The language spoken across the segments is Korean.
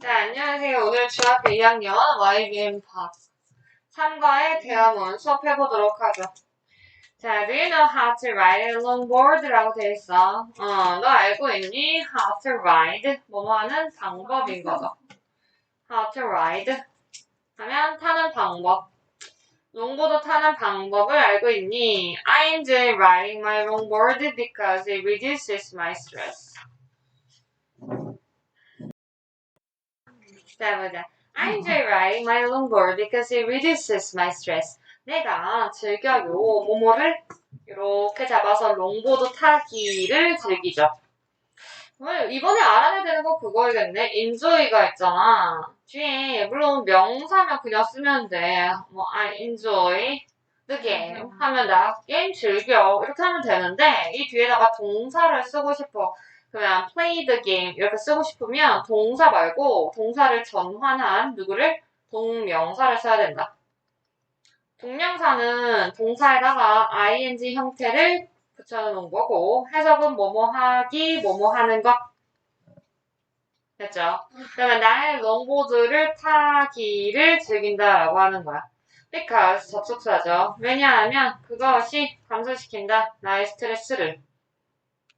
자, 안녕하세요. 오늘 중학교 2학년 YBM 박 3과의 대화문 수업해보도록 하죠. 자, do you know how to ride a longboard? 라고 돼 있어. 어, 너 알고 있니? how to ride. 뭐뭐 하는 방법인 거죠. how to ride. 하면 타는 방법. 롱보드 타는 방법을 알고 있니? I enjoy riding my longboard because it reduces my stress. 자, 보자. I enjoy riding my longboard because it reduces my stress. 내가 즐겨요. 뭐뭐를 이렇게 잡아서 롱보드 타기를 즐기죠. 오늘 이번에 알아내야 되는 거 그거이겠네. enjoy가 있잖아. 뒤에 물론 명사면 그냥 쓰면 돼. 뭐 I enjoy the game 하면 나 게임 즐겨 이렇게 하면 되는데 이 뒤에다가 동사를 쓰고 싶어. 그냥 play the game 이렇게 쓰고 싶으면 동사 말고 동사를 전환한 누구를 동명사를 써야 된다. 동명사는 동사에다가 ing 형태를 붙여놓은 거고 해석은 뭐뭐 하기 뭐뭐 하는 것 됐죠? 그러면 나의 롱보드를 타기를 즐긴다라고 하는 거야. because 접속사죠. 왜냐하면 그것이 감소시킨다 나의 스트레스를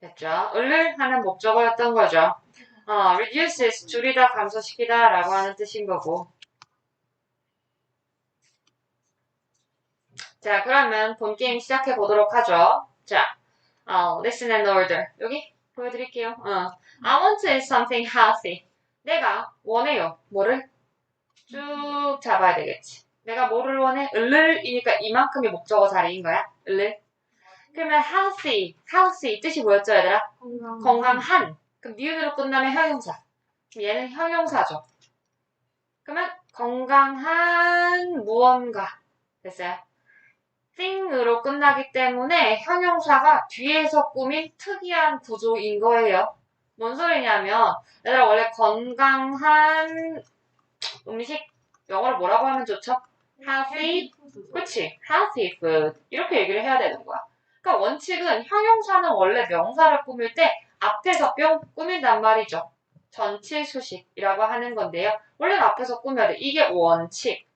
됐죠? 을을 하는 목적어였던 거죠. 어, reduces 줄이다 감소시키다 라고 하는 뜻인 거고 자 그러면 본 게임 시작해 보도록 하죠. 자, 어, listen and order 여기 보여드릴게요. 어. I want to something healthy. 내가 원해요. 뭐를? 쭉 잡아야 되겠지. 내가 뭐를 원해? 을을이니까 이만큼이 목적어 자리인 거야. 을을. 그러면 healthy, healthy 뜻이 뭐였죠, 얘들아? 건강. 건강한. 그럼 니은으로 끝나면 형용사. 얘는 형용사죠. 그러면 건강한 무언가. 됐어요? thing으로 끝나기 때문에 형용사가 뒤에서 꾸민 특이한 구조인 거예요. 뭔 소리냐면 얘들아 원래 건강한 음식 영어로 뭐라고 하면 좋죠? healthy 그치? healthy food. 이렇게 얘기를 해야 되는 거야. 그러니까 원칙은 형용사는 원래 명사를 꾸밀 때 앞에서 뿅 꾸민단 말이죠. 전치 수식이라고 하는 건데요. 원래는 앞에서 꾸며야 돼. 이게 원칙.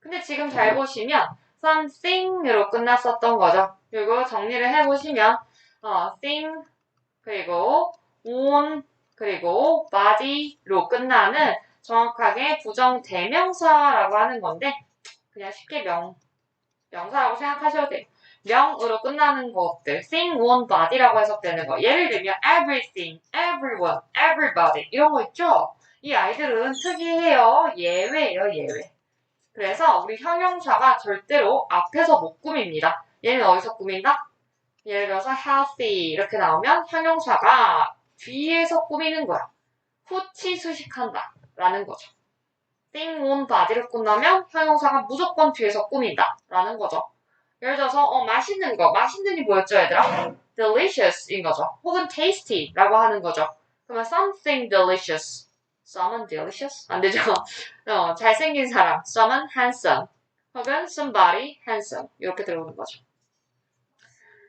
근데 지금 잘 보시면 something으로 끝났었던 거죠. 그리고 정리를 해보시면 어, thing 그리고 on 그리고 body로 끝나는 정확하게 부정 대명사라고 하는 건데 그냥 쉽게 명 명사라고 생각하셔도 돼요. 명으로 끝나는 것들, thing, one, body라고 해석되는 거. 예를 들면 everything, everyone, everybody 이런 거 있죠? 이 아이들은 특이해요. 예외예요, 예외. 그래서 우리 형용사가 절대로 앞에서 못 꾸밉니다. 얘는 어디서 꾸민다? 예를 들어서 healthy 이렇게 나오면 형용사가 뒤에서 꾸미는 거야. 후치 수식한다 라는 거죠. thing, one, body를 끝나면 형용사가 무조건 뒤에서 꾸민다 라는 거죠. 예를 들어서 어, 맛있는 거, 맛있는이 뭐였죠 얘들아? delicious인 거죠. 혹은 tasty라고 하는 거죠. 그러면 something delicious. someone delicious? 안 되죠. 어, 잘생긴 사람, someone handsome. 혹은 somebody handsome. 이렇게 들어오는 거죠.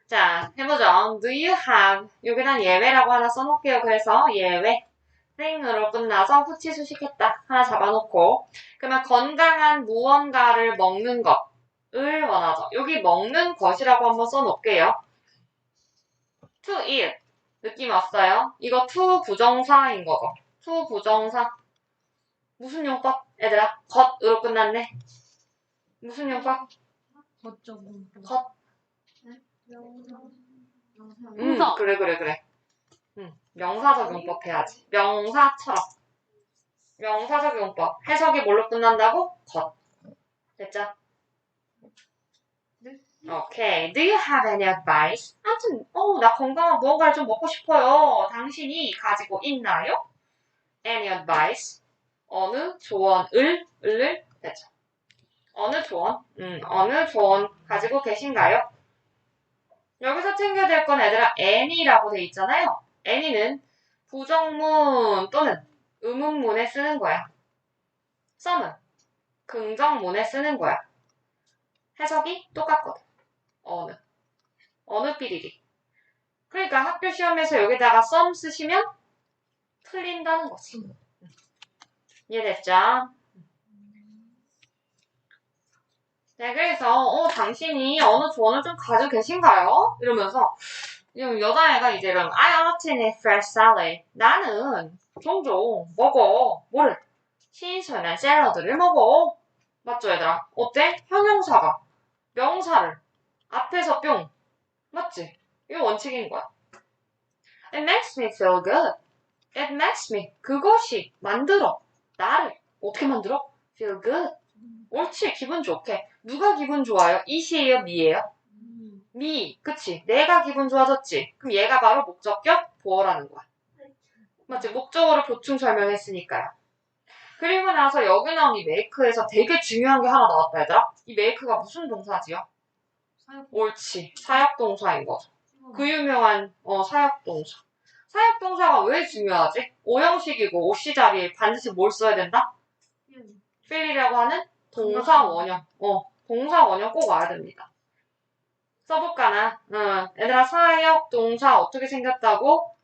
자, 해보죠. Do you have? 여기다 예외라고 하나 써놓을게요. 그래서 예외. thing으로 끝나서 후치 수식했다. 하나 잡아놓고. 그러면 건강한 무언가를 먹는 것. 을 원하죠. 여기 먹는 것이라고 한번 써놓을게요. to eat. 느낌 왔어요? 이거 to 부정사인 거죠. to 부정사. 무슨 용법? 얘들아, 겉으로 끝났네. 무슨 용법? 거점. 겉. 음, 동사. 그래, 그래, 그래. 음, 명사적 용법 해야지. 명사처럼. 명사적 용법. 해석이 뭘로 끝난다고? 겉. 됐죠? 네. 오케이. Do you have any advice? 아무튼, 어, 나 건강한 무언가를 좀 먹고 싶어요. 당신이 가지고 있나요? Any advice? 어느 조언을, 을을, 됐죠. 어느 조언? 음, 어느 조언 가지고 계신가요? 여기서 챙겨야 될건 얘들아, any라고 돼 있잖아요. any는 부정문 또는 의문문에 쓰는 거야. some은 긍정문에 쓰는 거야. 해석이 똑같거든. 어느. 어느 삐리리. 그러니까 학교 시험에서 여기다가 some 쓰시면 틀린다는 거지. 이해됐죠? 네, 그래서 어, 당신이 어느 조언을 좀 가지고 계신가요? 이러면서 여자애가 이제 이런 I often eat fresh salad. 나는 종종 먹어. 뭐를? 신선한 샐러드를 먹어. 맞죠, 얘들아? 어때? 형용사가 명사를 앞에서 뿅. 맞지? 이거 원칙인 거야. It makes me feel good. It makes me. 그것이 만들어. 나를. 어떻게 만들어? Feel good. 옳지. 기분 좋게. 누가 기분 좋아요? 이시예요? 미예요? 음. 미. 그치? 내가 기분 좋아졌지? 그럼 얘가 바로 목적격 보어라는 거야. 맞지? 목적어를 보충 설명했으니까요. 그리고 나서 여기 나온 이 메이크에서 되게 중요한 게 하나 나왔다, 얘들아. 이 메이크가 무슨 동사지요? 옳지. 사역동사인 거죠. 어. 그 유명한 어, 사역동사. 사역동사가 왜 중요하지? 오형식이고 오시 자리에 반드시 뭘 써야 된다? 음. 필이라고 하는 동사 원형. 어, 동사 원형 꼭 와야 됩니다. 써볼까나? 응. 얘들아 사역 동사 어떻게 생겼다고?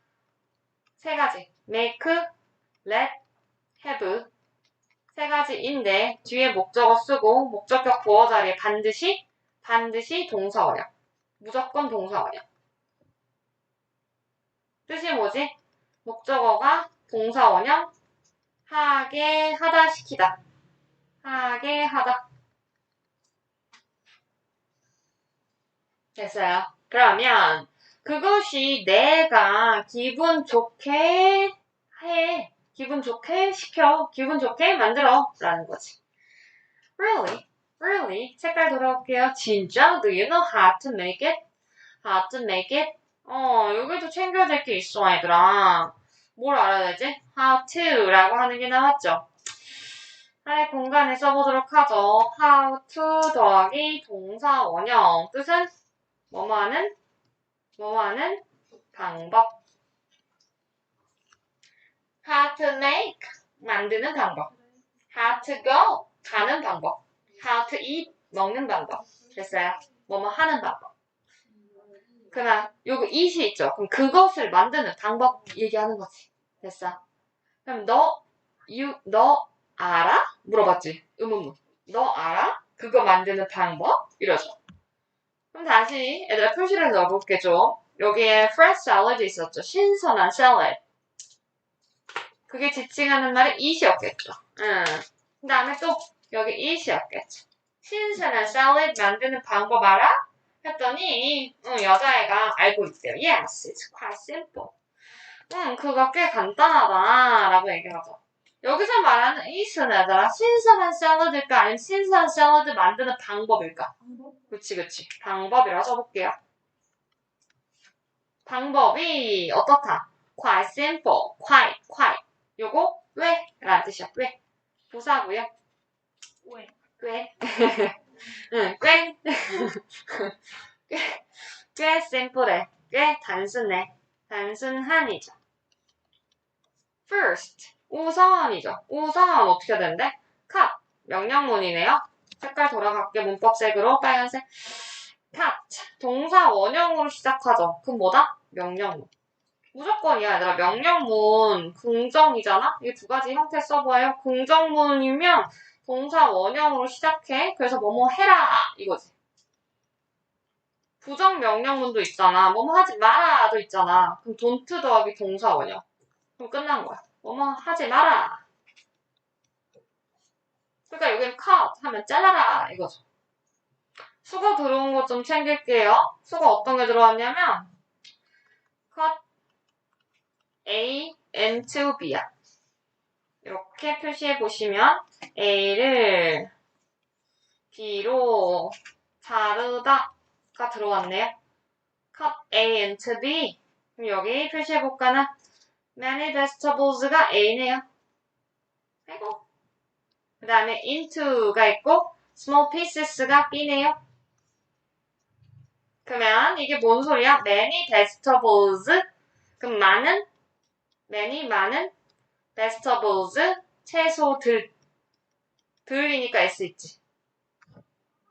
세 가지. make, let, have. 세 가지인데 뒤에 목적어 쓰고 목적격 보어 자리에 반드시 반드시 동사 원형. 무조건 동사 원형. 뜻이 뭐지? 목적어가 동사 원형 하게 하다 시키다. 하게 하다. 됐어요. 그러면 그것이 내가 기분 좋게 해. 기분 좋게 시켜. 기분 좋게 만들어. 라는 거지. Really? Really? 색깔 돌아올게요. 진짜? Do you know how to make it? How to make it? 어, 여기도 챙겨야 될 게 있어, 얘들아. 뭘 알아야 되지? How to 라고 하는 게 나왔죠. 하의 공간에 써보도록 하죠. How to 더하기 동사 원형. 뜻은 뭐뭐 하는? 뭐뭐 하는? 방법. How to make. 만드는 방법. How to go. 가는 방법. How to eat. 먹는 방법. 됐어요? 뭐뭐 하는 방법. 그러면 요거 it이 있죠. 그럼 그것을 만드는 방법 얘기하는 거지. 됐어? 그럼 너, you, 너 알아? 물어봤지. 의문문. 너 알아? 그거 만드는 방법? 이러죠. 그럼 다시 얘들아 표시를 넣어볼게 좀. 여기에 fresh salad 있었죠. 신선한 샐러드. 그게 지칭하는 말이 it이었겠죠. 응. 그 다음에 또 여기 it이었겠죠. 신선한 샐러드 만드는 방법 알아? 했더니 응, 여자애가 알고 있대요. Yes, it's quite simple. 응, 그거 꽤 간단하다. 라고 얘기하죠. 여기서 말하는 it은 얘들아 신선한 샐러드일까 아니면 신선한 샐러드 만드는 방법일까? 방법? 그치 그치 방법이라 써볼게요 방법이 어떻다 quite simple quite quite 요거 왜? 라는 뜻이야 왜 부사고요 왜? 꽤. 응, 꽤, 꽤, 꽤 simple해. 꽤 단순해. 단순한이죠. First 우선이죠. 우선 어떻게 되는데 cut 명령문이네요. 색깔 돌아갈게. 문법색으로 빨간색. Cut 동사 원형으로 시작하죠. 그럼 뭐다? 명령문. 무조건이야 얘들아. 명령문 긍정이잖아? 이 두 가지 형태 써봐요. 긍정문이면 동사 원형으로 시작해. 그래서 뭐뭐 해라 이거지. 부정 명령문도 있잖아. 뭐뭐 하지 마라도 있잖아. 그럼 don't 더하기 동사 원형. 그럼 끝난 거야. 뭐뭐 하지 마라. 그러니까 여기는 cut 하면 잘라라 이거죠. 수거 들어온 거좀 챙길게요. 수거 어떤 게 들어왔냐면 cut A and to B야. 이렇게 표시해 보시면 A를 B로 자르다가 들어왔네요. cut A and to B. 그럼 여기 표시해 볼까는 many vegetables가 A네요. 아이고. 그 다음에 into가 있고 small pieces가 B네요. 그러면 이게 뭔 소리야? many vegetables 그럼 많은 many 많은 vegetables 채소들 들이니까 S 있지.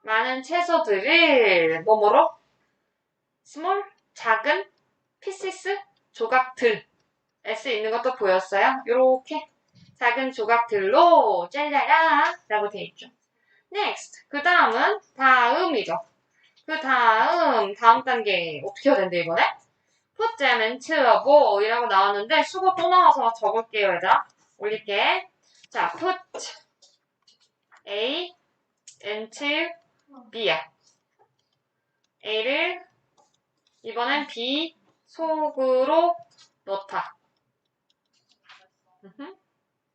많은 채소들을 뭐뭐로 small 작은 pieces 조각들 S 있는 것도 보였어요? 요렇게 작은 조각들로 잘라라 라고 돼 있죠. next. 그 다음은 다음이죠. 그 다음, 다음 단계 어떻게 해야 된대, 이번에? Into a bowl이라고 나왔는데 수고 또 나와서 적을게요, 얘들아. 올릴게. 자, put A into B야. A를 이번엔 B 속으로 넣다.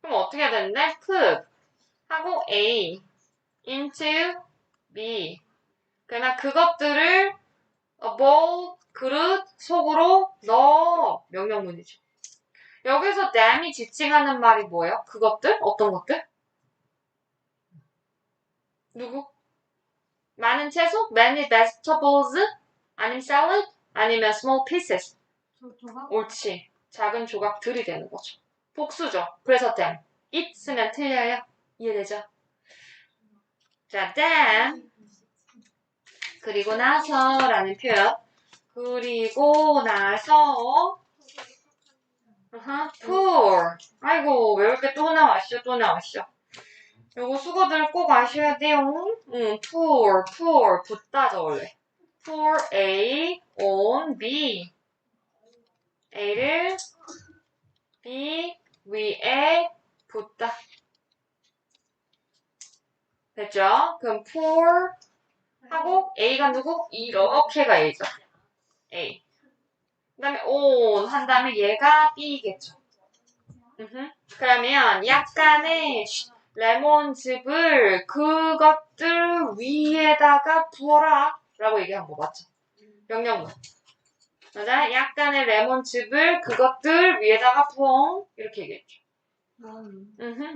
그럼 어떻게 해야 되는데? put 하고 A into B. 그러면 그것들을 a bowl, 그릇 속으로 넣어. 명령문이죠. 여기서 dam이 지칭하는 말이 뭐예요? 그것들? 어떤 것들? 누구? 많은 채소? Many vegetables? 아니면 salad? 아니면 small pieces? 저 저가 옳지. 작은 조각들이 되는 거죠. 복수죠. 그래서 damn. it 쓰면 틀려요. 이해되죠? 자, damn. 그리고 나서라는 표현. 그리고 나서 아하, poor. 아이고, 왜 이렇게 또 나왔죠? 또 나왔죠? 요거 수거들 꼭 아셔야 돼요. 응, poor, poor. 붙다죠, 원래. poor A on B. A를 B 위에 붙다. 됐죠? 그럼 poor 하고 A가 누구? 이렇게가 A죠. A. 그 다음에 on 한 다음에 얘가 B겠죠. 그러면 약간의 레몬즙을 그것들 위에다가 부어라 라고 얘기한 거 맞죠? 명령문. 맞아? 약간의 레몬즙을 그것들 위에다가 부엉 이렇게 얘기했죠.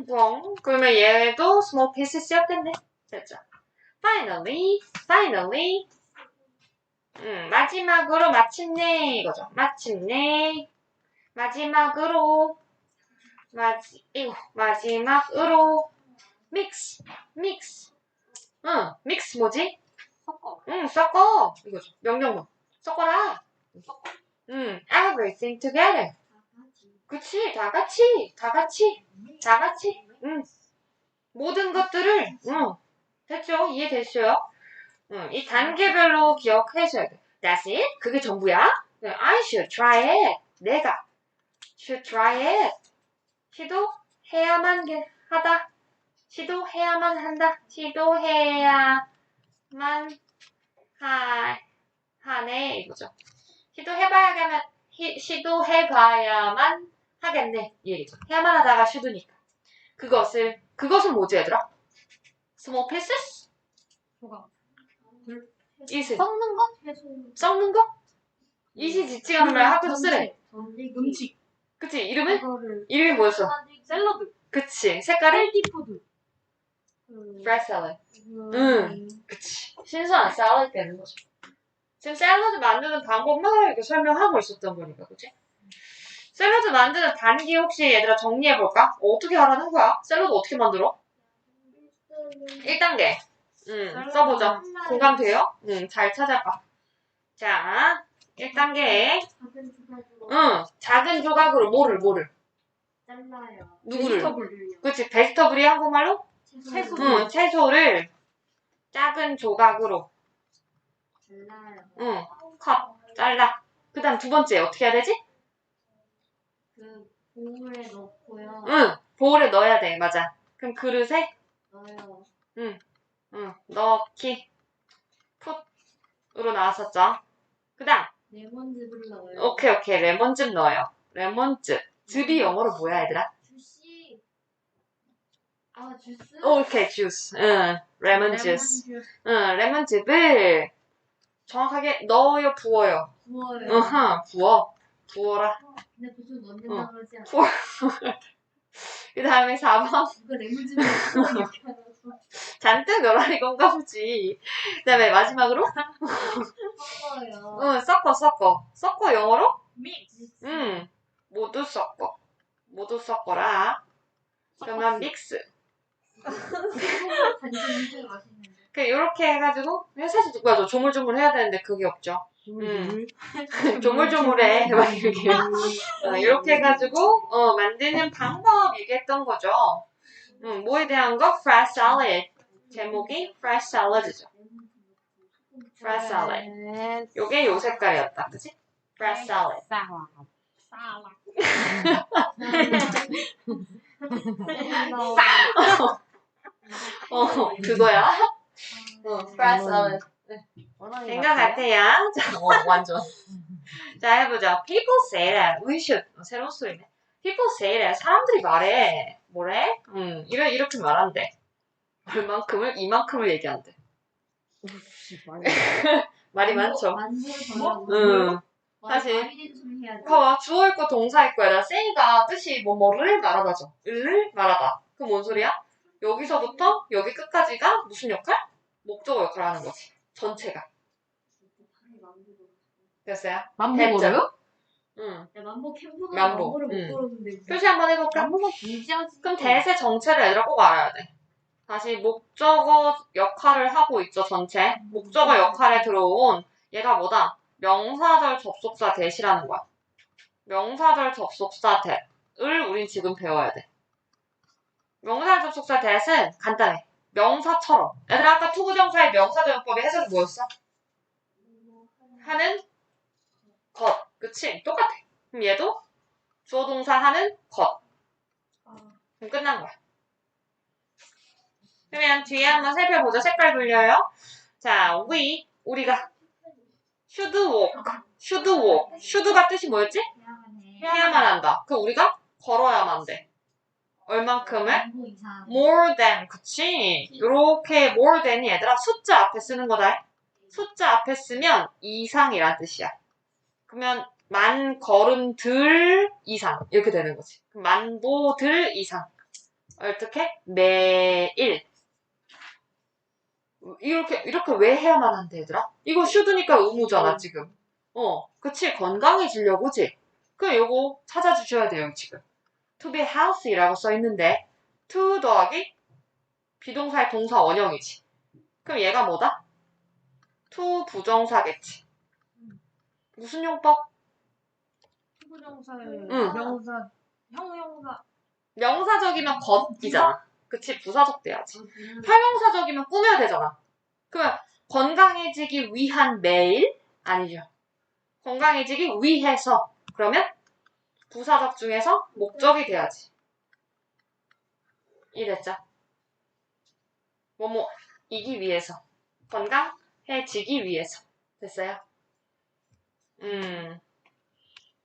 부엉. 그러면 얘도 small pieces였겠네. 됐죠? Finally, finally. 음, 마지막으로 마침내 이거죠. 마침내. 마지막으로 마지 이거 마지막으로 mix, mix. 응, mix 뭐지? 섞어 응, 섞어. 이거죠. 명령문. 섞어라. 응, everything together. 그치, 다 같이, 다 같이, 다 같이. 응. 모든 것들을, 응. 됐죠? 이해됐어요? 응, 이 단계별로 기억하셔야 돼. That's it? 그게 전부야? 네, I should try it. 내가 should try it. 시도해야만 게- 하다. 시도해야만 한다. 시도해야만 하, 하네. 이거죠. 시도해봐야만, 히- 시도해봐야만 하겠네. 이 얘기죠. 해야만 하다가 슈드니까. 그것을, 그것은 뭐지, 얘들아? small pieces? 조 각 이슬. 섞는 거 썩는 거? 이시 지칭하는 말 학교에서 쓰래. 음식 그치? 이름은? 이름이 뭐였어? 샐러드 그치. 색깔이? 헬디푸드 fresh salad. 음. 그치. 신선한 샐러드 되는 거죠. 지금 샐러드 만드는 방법만 이렇게 설명하고 있었던 거니까, 그치? 샐러드 만드는 단계 혹시 얘들아 정리해볼까? 어떻게 하라는 거야? 샐러드 어떻게 만들어? 1단계. 음, 써보자. 공감돼요? 응, 잘 찾아봐. 자, 1단계. 작은 조각으로 응, 작은 조각으로 뭐를, 뭐를? 잘라요 누구를? 베지터블 그치, 베지터블이 한국말로? 채소 응, 채소를 작은 조각으로, 잘라요 응, 컷, 잘라. 그 다음 두 번째, 어떻게 해야 되지? 그 보울에 넣고요 응, 보울에 넣어야 돼, 맞아. 그럼 그릇에, 넣어요 응, 넣기. 풋으로 나왔었죠. 그 다음, 레몬즙을 넣어요 오케이, 오케이, 레몬즙 넣어요. 레몬즙. 즙이 영어로 뭐야, 얘들아? 주시 아 주스 오케이, 주스. 응, 레몬 주스. 응, 레몬즙을 정확하게 넣어요, 부어요. 부어요 으흠, 부어. 부어라. 근데 보통 넣는다 어. 그러지 않아 부어. 그 다음에 4번. 이거 레몬즙을 넣고 이렇게 하라고 잔뜩 넣으라 이건가 보지. 그 다음에 마지막으로. 섞어요 응, 섞어, 섞어. 섞어, 영어로? 믹스 응. 모두 섞어. 모두 섞어라. 그러면 믹스. 단지 엄청 맛있는데 그, 요렇게 해가지고. 사실, 맞아. 조물조물 해야 되는데 그게 없죠. 조물조물. 조물조물해. 막 이렇게. 어, 이렇게 해가지고, 어, 만드는 방법 얘기했던 거죠. 음, 뭐에 대한 거? Fresh salad. 제목이 Fresh salad죠. Fresh salad. 네. 요게 요 색깔이었다. 그치? Fresh salad. 어, 그거야. 어, Fresh salad. 된것 같아요. 자, 어, 완전. 자, 해보자. People say that we should. 어, 새로운 소리네. People say that. 사람들이 말해. 뭐래? 음, 이래, 이렇게 말한대. 얼만큼을? 이만큼을 얘기한대. 말이 많죠. 만들어달라고. 음. 말- 사실. 봐봐. 주어 있고 동사 있고 얘들아. say가 뜻이 뭐 뭐를 말하다죠. 을을 말하다. 그럼 뭔 소리야? 여기서부터 여기 끝까지가 무슨 역할? 목적어 역할을 하는 거지. 전체가. 됐어요? 만보고요? 응. 야, 만보 캠프가 만보. 만보를 못 응. 걸었는데. 표시 한번 해볼까? 길지하지. 그럼 대세 정체를 얘들아 꼭 알아야 돼. 다시 목적어 역할을 하고 있죠, 전체. 목적어 역할에 들어온 얘가 뭐다? 명사절 접속사 대시라는 거야. 명사절 접속사 대을 우린 지금 배워야 돼. 명사절 접속사 대는 간단해. 명사처럼. 얘들아 아까 투부정사의 명사절용법의 해석이 뭐였어? 하는 것. 그치? 똑같아. 그럼 얘도 주어 동사 하는 것. 그럼 끝난 거야. 그러면 뒤에 한번 살펴보죠. 색깔 돌려요. 자, we, 우리가 should walk, should walk. should가 뜻이 뭐였지? 해야만 한다. 그 우리가 걸어야만 돼. 얼만큼을? more than, 그치? 요렇게 more than이 얘들아 숫자 앞에 쓰는 거다. 숫자 앞에 쓰면 이상이란 뜻이야. 그러면 만 걸음들 이상 이렇게 되는 거지. 그럼 만보들 이상. 어떻게? 매일. 이렇게 이렇게 왜 해야만 한대 얘들아? 이거 should니까 의무잖아 지금. 어, 그치 건강해지려고지. 그럼 요거 찾아주셔야 돼요 지금. To be healthy라고 써 있는데 to 더하기 비동사의 동사 원형이지. 그럼 얘가 뭐다? to 부정사겠지. 무슨 용법? 투부정사의 응. 명사, 형용사. 명사적이면 겉이잖아. 그치? 부사적 돼야지. 형용사적이면 꾸며야 되잖아. 그러면 건강해지기 위한 매일? 아니죠. 건강해지기 위해서. 그러면 부사적 중에서 목적이 돼야지. 이랬죠. 뭐뭐 이기 위해서. 건강해지기 위해서. 됐어요? 음.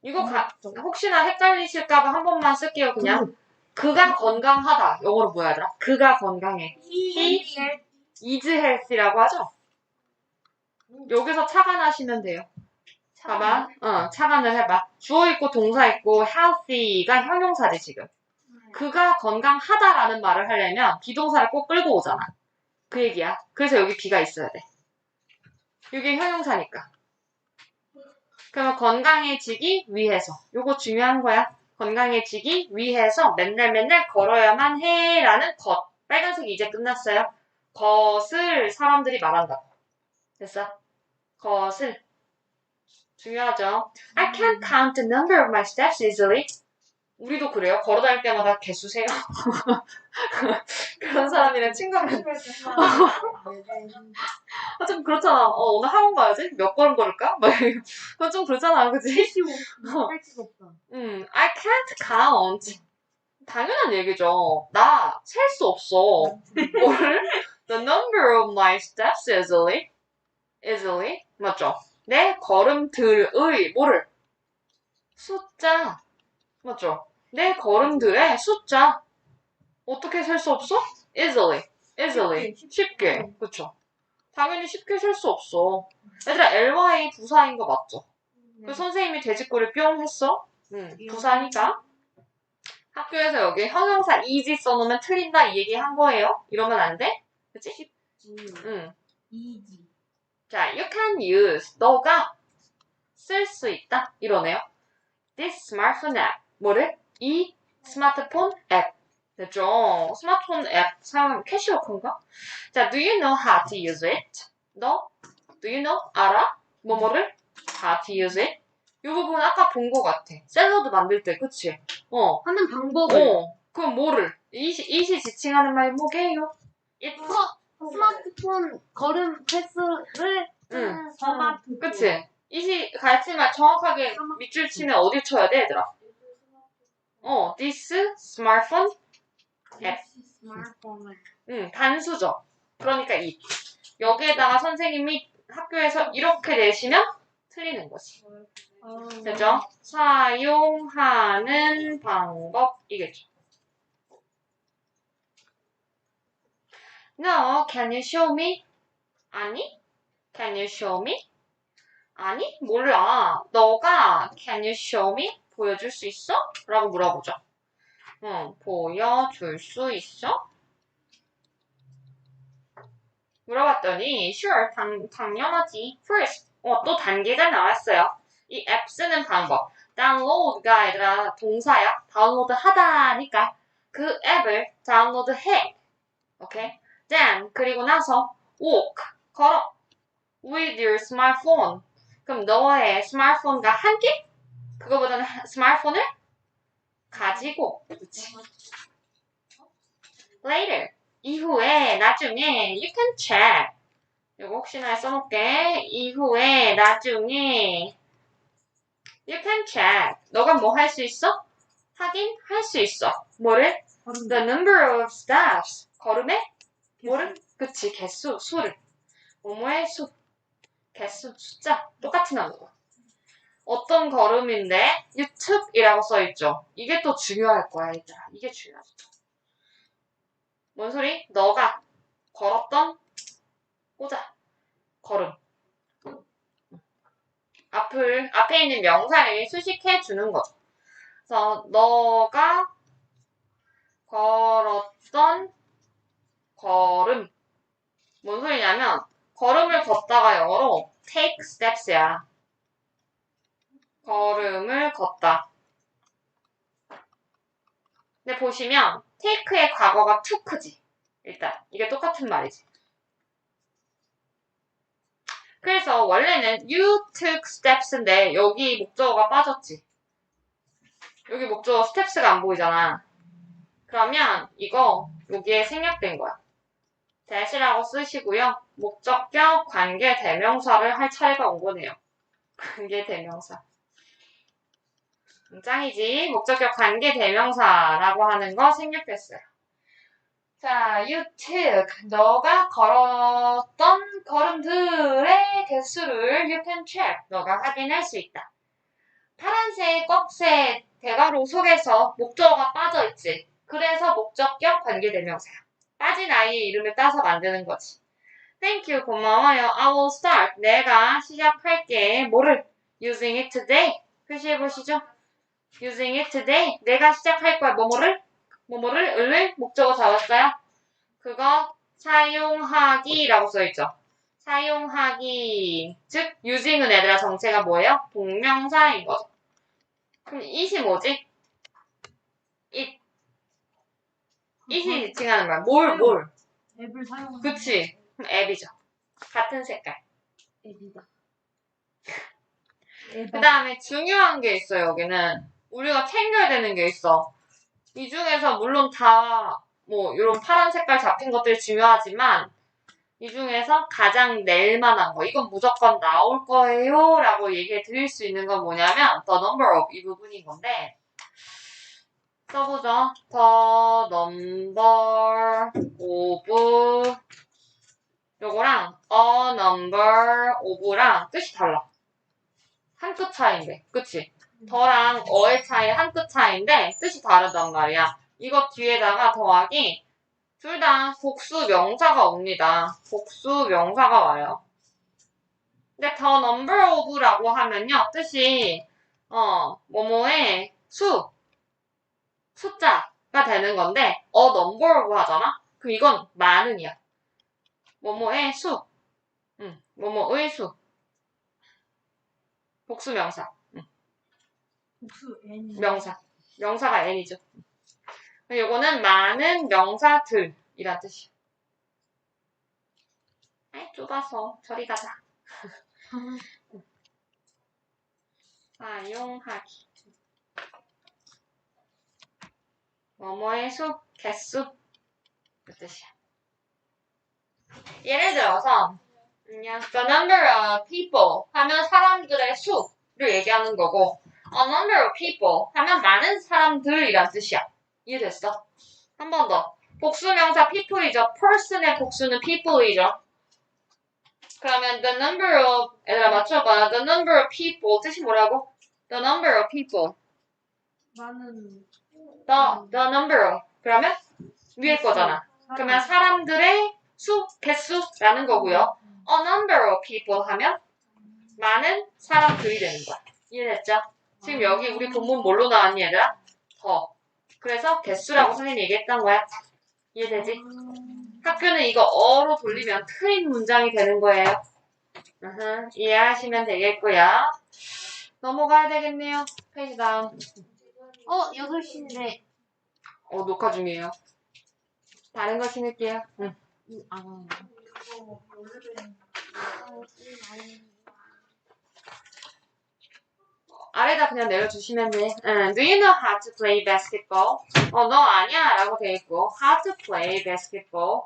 이거 가- 혹시나 헷갈리실까봐 한 번만 쓸게요, 그냥. 그가 건강하다. 영어로 뭐야, 하더라? 그가 건강해. He is healthy라고 하죠? 여기서 착안하시면 돼요. 봐봐. 어, 착안을 해봐. 주어 있고 동사 있고 healthy가 형용사지, 지금. 그가 건강하다라는 말을 하려면 비동사를 꼭 끌고 오잖아. 그 얘기야. 그래서 여기 비가 있어야 돼. 이게 형용사니까. 그러면 건강해지기 위해서. 요거 중요한 거야. 건강해지기 위해서 맨날 맨날 걸어야만 해라는 것. 빨간색이 이제 끝났어요. 것을 사람들이 말한다고. 됐어? 것을. 중요하죠. I can't count the number of my steps easily. 우리도 그래요. 걸어 다닐 때마다 개수 세요. 그런 사람이랑 친구면 아, 좀 그렇잖아. 어, 오늘 학원 가야지? 몇 걸음 걸을까? 막. 그건 좀 그렇잖아. 그지? 할 수가 없다. 음, I can't count. 당연한 얘기죠. 나 셀 수 없어. 뭘? The number of my steps easily. easily. 맞죠? 내 걸음들의 뭐를? 숫자. 맞죠? 내 걸음들의 숫자. 어떻게 셀 수 없어? easily. easily. 쉽게. 그쵸? 당연히 쉽게 셀 수 없어. 얘들아, LY 부사인 거 맞죠? 그 선생님이 돼지꼬리 뿅 했어? 응, 부사니까. 학교에서 여기 형용사 easy 써놓으면 틀린다 이 얘기 한 거예요? 이러면 안 돼? 그치? 응. 이지. 자, you can use. 너가 쓸 수 있다. 이러네요. This smartphone app. 뭐를? 이 스마트폰 앱. 됐죠? 스마트폰 앱 사용 캐시워크인가? 자, do you know how to use it? 너? do you know? 알아? 뭐뭐를? how to use it. 이 부분 아까 본것 같아. 샐러드 만들 때, 그치? 어. 하는 방법을. 어. 그럼 뭐를? 이시, 이시 지칭하는 말이 뭐게요? It. 스마트폰 걸음 횟수를 응. 스마트폰. 그치? 이시 말 정확하게 밑줄 치면 어디 쳐야 돼, 얘들아? 어, this smartphone 앱. 스마트폰을. 응, 단수죠. 그러니까 이. 여기에다가 선생님이 학교에서 이렇게 내시면 틀리는 거지. 되죠? 사용하는 방법이겠죠. No, can you show me? 아니? Can you show me? 아니? 몰라. 너가 can you show me? 보여줄 수 있어? 라고 물어보죠. 응, 보여줄 수 있어? 물어봤더니 sure, 당, 당연하지. first, 어, 또 단계가 나왔어요. 이 앱 쓰는 방법. 다운로드가 아니라 동사야. 다운로드 하다니까 그 앱을 다운로드 해. 오케이? Then 그리고 나서 walk. 걸어. with your smartphone. 그럼 너의 스마트폰과 함께 그거보다는 하- 스마트폰을 가지고. 그렇지. later. 이후에 나중에 you can check. 이거 혹시나 써놓을게. 이후에 나중에 you can check. 너가 뭐 할 수 있어? 확인할 수 있어. 뭐를? the number of steps. 걸음의 뭐를? 그치 개수 수를 뭐뭐의 수 개수 숫자 똑같이 나오는 거야 어떤 걸음인데 유튜브이라고 써있죠 이게 또 중요할 거야 얘들아 이게 중요하죠 뭔 소리? 너가 걸었던 꽂아 걸음 앞을 앞에 있는 명사를 수식해 주는 거죠. 그래서 너가 걸었던 걸음 뭔 소리냐면 걸음을 걷다가 영어로 take steps야. 걸음을 걷다. 근데 보시면 take의 과거가 took지. 일단 이게 똑같은 말이지. 그래서 원래는 you took steps인데 여기 목적어가 빠졌지. 여기 목적어 steps가 안 보이잖아. 그러면 이거 여기에 생략된 거야. 대시라고 쓰시고요. 목적격 관계 대명사를 할 차례가 온 거네요. 관계 대명사. 음, 짱이지. 목적격 관계 대명사라고 하는 거 생략됐어요. 자, you took. 너가 걸었던 걸음들의 개수를 you can check. 너가 확인할 수 있다. 파란색 꺽쇠 대가로 속에서 목적어가 빠져있지. 그래서 목적격 관계 대명사야. 빠진 아이의 이름을 따서 만드는 거지. Thank you. 고마워요. I will start. 내가 시작할게. 뭐를? Using it today. 표시해 보시죠. Using it today. 내가 시작할 거야. 뭐뭐를? 뭐뭐를? 을을 목적어 잡았어요. 그거 사용하기라고 써있죠. 사용하기. 즉, using은 얘들아 정체가 뭐예요? 동명사인 거죠. 그럼 it이 뭐지? it. It이 지칭하는 말. 뭘, 뭘. 앱을 사용하는 그치. 그럼 앱이죠. 같은 색깔. 앱이다. 그 다음에 중요한 게 있어, 여기는. 우리가 챙겨야 되는 게 있어. 이 중에서 물론 다, 뭐, 이런 파란 색깔 잡힌 것들이 중요하지만, 이 중에서 가장 낼 만한 거, 이건 무조건 나올 거예요. 라고 얘기해 드릴 수 있는 건 뭐냐면, the number of 이 부분인 건데, 써보죠. the number of 요거랑 a number of랑 뜻이 달라. 한 끗 차이인데, 그치? 더랑 어의 차이 한 끗 차이인데 뜻이 다르단 말이야. 이거 뒤에다가 더하기 둘 다 복수 명사가 옵니다. 복수 명사가 와요. 근데 더 number of라고 하면요 뜻이 어 뭐뭐의 수 숫자가 되는 건데 어 number of 하잖아. 그럼 이건 많은이야. 뭐뭐의 수, 응, 뭐뭐의 수. 복수 명사. 복수 N. 명사. 명사가 n이죠. 요거는 많은 명사들이란 뜻이야. 아이, 좁아서 저리 가자. 사용하기. 뭐뭐의 수, 개수. 그 뜻이야. 예를 들어서, 그냥 the number of people 하면 사람들의 수를 얘기하는 거고, a number of people 하면 많은 사람들이란 뜻이야. 이해됐어? 한 번 더. 복수명사 people이죠. person의 복수는 people이죠. 그러면 the number of 얘들아 맞춰봐. the number of people 뜻이 뭐라고? the number of people. 많은 the the number 그러면 위에 거잖아. 그러면 사람들의 수 개수라는 거고요. a number of people 하면 많은 사람들이 되는 거야. 이해됐죠? 지금 여기 우리 본문 뭘로 나왔니 얘들아? 더. 그래서 개수라고 선생님이 얘기했던 거야. 이해되지? 학교는 이거 어로 돌리면 트인 문장이 되는 거예요. 으흠, 이해하시면 되겠고요. 넘어가야 되겠네요. 페이지 다음. 어, 6시인데. 어, 녹화 중이에요. 다른 거 신을게요. 응. 안 와요. 아래다 그냥 내려주시면 돼. 응. Do you know how to play basketball? 어, 너 아니야. 라고 돼 있고. How to play basketball.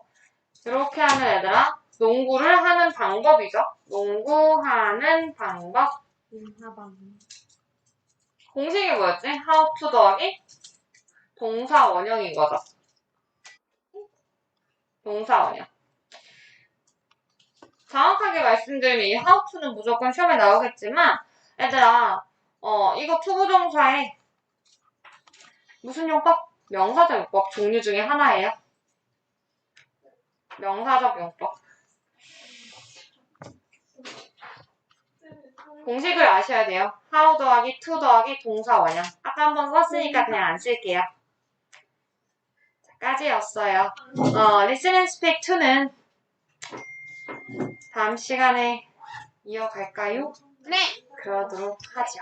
이렇게 하면 얘들아, 농구를 하는 방법이죠. 농구하는 방법. 하방 공식이 뭐였지? How to 더하기 동사 원형인 거죠. 동사 원형. 정확하게 말씀드리면 이 how to는 무조건 시험에 나오겠지만 얘들아 어 이거 투부정사의 무슨 용법? 명사적 용법 종류 중에 하나예요. 명사적 용법. 공식을 아셔야 돼요. how 더하기 to 더하기 동사 원형. 아까 한번 썼으니까 그냥 안 쓸게요. 까지였어요. 어, listen and speak to는 다음 시간에 이어갈까요? 네. 그러도록 하죠.